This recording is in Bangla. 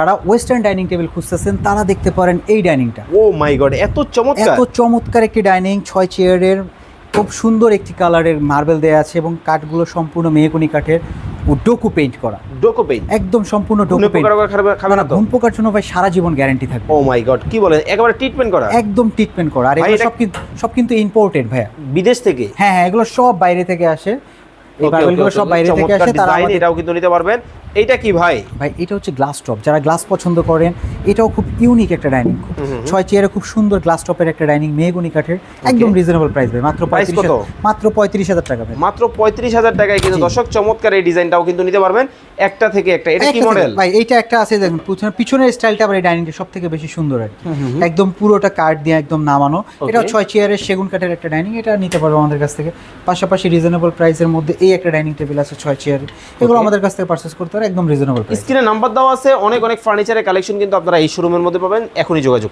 যারা ওয়েস্টার্ন ডাইনিং টেবিল খুঁজতেছেন তারা দেখতে পারেন এই ডাইনিংটা। ও মাই গড এত চমৎকার। এত চমৎকার একটি ডাইনিং ছয় চেয়ারের খুব সুন্দর একটি কালারের মার্বেল দেয়া আছে এবং কাঠগুলো সম্পূর্ণ মেহগনি কাঠের ও ডোকু পেইন্ট করা। Duco paint? একদম সম্পূর্ণ ডোকু পেইন্ট। খাবে না তো? ঘুম পোকার জন্য ভাই সারা জীবন গ্যারান্টি থাকবে। ও মাই গড কি বলেন? একেবারে ট্রিটমেন্ট করা? একদম ট্রিটমেন্ট করা। আর এগুলো সব কিন্তু সব কিন্তু ইম্পোর্টেড ভাইয়া। বিদেশ থেকে? হ্যাঁ হ্যাঁ এগুলো সব বাইরে থেকে আসে। এই মার্বেলগুলো সব বাইরে থেকে আসে তারা এটাও কিন্তু নিতে পারবেন। এইটা কি ভাই? ভাই এটা হচ্ছে গ্লাস টপ যারা গ্লাস পছন্দ করেন এটাও খুব ইউনিক একটা ডাইনিং ছয় চেয়ারে খুব সুন্দর গ্লাস টপের একটা ডাইনিং মেহগনি কাঠের একদম রিজনেবল প্রাইস ভাই। মাত্র পঁয়ত্রিশ কত? মাত্র পঁয়ত্রিশ হাজার টাকা ভাই। মাত্র পঁয়ত্রিশ হাজার টাকায় কিন্তু দর্শক চমৎকার এই ডিজাইনটাও কিন্তু নিতে পারবেন। একটা থেকে একটা। এটা কি মডেল ভাই এইটা একটা আছে দেখুন পিছনে- পিছনের স্টাইলটা আবার এই ডাইনিংটা সব থেকে বেশি সুন্দর আর একদম পুরোটা কাঠ দিয়ে একদম নামানো। এটা ছয় চেয়ারের সেগুন কাঠের একটা ডাইনিং এটা নিতে পারব আমাদের কাছ থেকে। পাশাপাশি রিজনেবল প্রাইসের মধ্যে এই একটা ডাইনিং টেবিল আছে ছয় চেয়ার। এগুলো আমাদের কাছ থেকে পারচেস করতে একদম রিজনেবল স্ক্রিনে নাম্বার দেওয়া আছে, অনেক অনেক ফার্নিচারের কালেকশন কিন্তু আপনারা এই শোরুমের মধ্যে পাবেন। এখনই যোগাযোগ